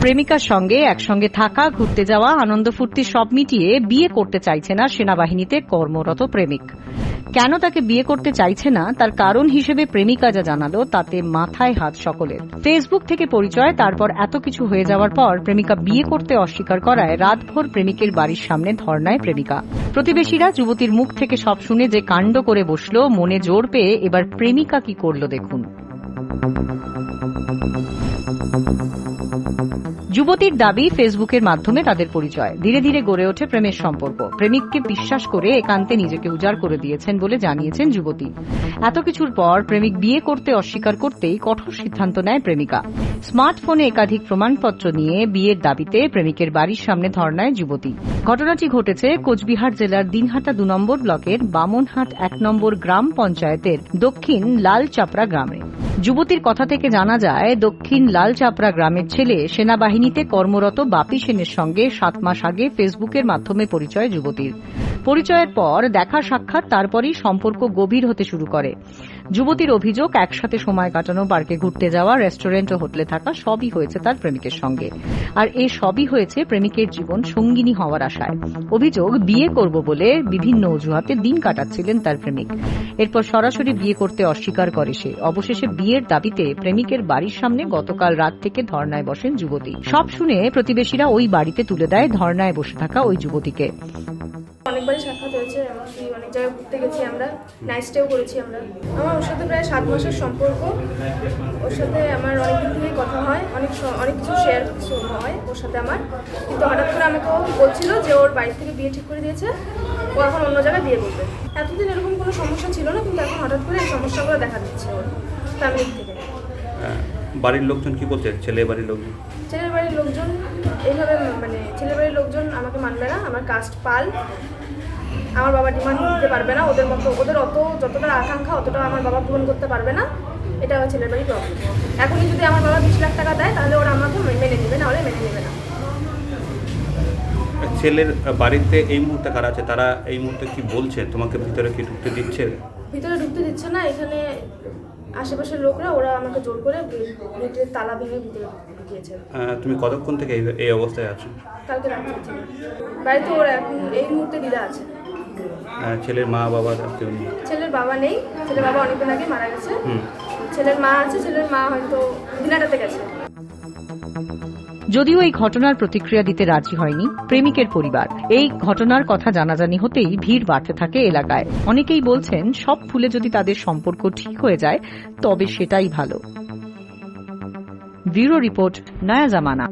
প্রেমিকার সঙ্গে একসঙ্গে থাকা, ঘুরতে যাওয়া, আনন্দ ফুর্তি সব মিটিয়ে বিয়ে করতে চাইছে না সেনাবাহিনীতে কর্মরত প্রেমিক। কেন তাকে বিয়ে করতে চাইছে না, তার কারণ হিসেবে প্রেমিকা যা জানালো তাতে মাথায় হাত সকলের। ফেসবুক থেকে পরিচয়, তারপর এত কিছু হয়ে যাওয়ার পর প্রেমিকা বিয়ে করতে অস্বীকার করায় রাতভর প্রেমিকের বাড়ির সামনে ধর্নায় প্রেমিকা। প্রতিবেশীরা যুবতীর মুখ থেকে সব শুনে যে কাণ্ড করে বসল, মনে জোর পেয়ে এবার প্রেমিকা কি করল দেখুন। যুবতীর দাবি ফেসবুকের মাধ্যমে তাদের পরিচয়। ধীরে ধীরে গড়ে ওঠে প্রেমের সম্পর্ক। প্রেমিককে বিশ্বাস করে একান্তে নিজেকে উজাড় করে দিয়েছেন বলে জানিয়েছেন যুবতী। এত কিছুর পর প্রেমিক বিয়ে করতে অস্বীকার করতেই কঠোর সিদ্ধান্ত নেয় প্রেমিকা। স্মার্টফোনে একাধিক প্রমাণপত্র নিয়ে বিয়ের দাবিতে প্রেমিকের বাড়ির সামনে ধর্নায় যুবতী। ঘটনাটি ঘটেছে কোচবিহার জেলার দিনহাটা দু নম্বর ব্লকের বামনহাট এক নম্বর গ্রাম পঞ্চায়েতের দক্ষিণ লাল চাপড়া গ্রামে। যুবতীর কথা থেকে জানা যায়, দক্ষিণ লাল চাপড়া গ্রামের ছেলে সেনাবাহিনীতে কর্মরত বাপি সেনের সঙ্গে সাত মাস আগে ফেসবুকের মাধ্যমে পরিচয় যুবতীর। পরিচয়ের পর দেখা সাক্ষাৎ, তারপরই সম্পর্ক গভীর হতে শুরু করে। যুবতীর অভিযোগ, একসাথে সময় কাটানো, পার্কে ঘুরতে যাওয়া, রেস্টুরেন্ট ও হোটেলে থাকা সবই হয়েছে তার প্রেমিকের সঙ্গে। আর এ সবই হয়েছে প্রেমিকের জীবন সঙ্গিনী হওয়ার আশায়। অভিযোগ, বিয়ে করব বলে বিভিন্ন অজুহাতে দিন কাটাচ্ছিলেন তার প্রেমিক। এরপর সরাসরি বিয়ে করতে অস্বীকার করে সে। অবশেষে বিয়ের দাবিতে প্রেমিকের বাড়ির সামনে গতকাল রাত থেকে ধর্নায় বসেন যুবতী। সব শুনে প্রতিবেশীরা ওই বাড়িতে তুলে দেয় ধর্নায় বসে থাকা ওই যুবতীকে। অনেকবারই সাক্ষাৎ হয়েছে এমনকি অনেক জায়গায় ঘুরতে গেছি আমরা নাইট স্টেও করেছি আমরা। আমার ওর সাথে প্রায় সাত মাসের সম্পর্ক ওর সাথে আমার অনেক দিন থেকেই কথা হয় অনেক অনেক কিছু শেয়ার কিছু হয় ওর সাথে আমার। কিন্তু হঠাৎ করে আমাকে ও বলছিল যে ওর বাড়ি থেকে বিয়ে ঠিক করে দিয়েছে ও এখন অন্য জায়গায় বিয়ে করবে। এতদিন এরকম কোনো সমস্যা ছিল না কিন্তু এখন হঠাৎ করে এই সমস্যাগুলো দেখা দিচ্ছে ওর ফ্যামিলি থেকে। আহ, বাড়ির লোকজন কি বলছে? ছেলে বাড়ির লোকজন? ছেলের বাড়ির লোকজন এইভাবে মানে ছেলের বাড়ির লোকজন আমাকে মানবে না আমার কাস্ট পাল। আমার বাবা ডিমান্ড দিতে পারবে না ওদের মতো ওদের অত যতটা আকাঙ্ক্ষা অতটা আমার বাবা পূরণ করতে পারবে না। এটা আমার ছেলের বাড়ির প্রবলেম এখনই যদি আমার বাবা বিশ লাখ টাকা দেয় তাহলে ওরা আমাকে মেনে নেবে না হলে মেনে নেবে না। ছেলের বাড়িতে এই মুহূর্তে কারা আছে? তারা এই মুহূর্তে কি বলছে? তোমাকে ভিতরে কি ঢুকতে দিচ্ছে? ভিতরে ঢুকতে দিচ্ছে না এখানে আশেপাশের লোকরা ওরা আমাকে জোর করে গেটের তালা ভেঙে ভিতরে ঢুকিয়েছে। তুমি কতক্ষণ থেকে এই এই অবস্থায় আছো? কালকে রাত্রে থেকে। বাড়িতে ওরা এখন এই মুহূর্তে দিদা আছে। ছেলের মা বাবা কেউ নেই? ছেলের বাবা নেই ছেলের বাবা অনেকদিন আগে মারা গেছে। ছেলের মা আছে ছেলের মা হয়তো দিনাটাতে গেছে। যদিও এই ঘটনার প্রতিক্রিয়া দিতে রাজি হয়নি, প্রেমিকের পরিবার। এই ঘটনার কথা জানাজানি হতেই ভিড় বাড়তে থাকে এলাকায়। অনেকেই বলছেন, সব ফুলে যদি তাদের সম্পর্ক ঠিক হয়ে যায়, তবে সেটাই ভালো। ব্যুরো রিপোর্ট, নয়া জামানা।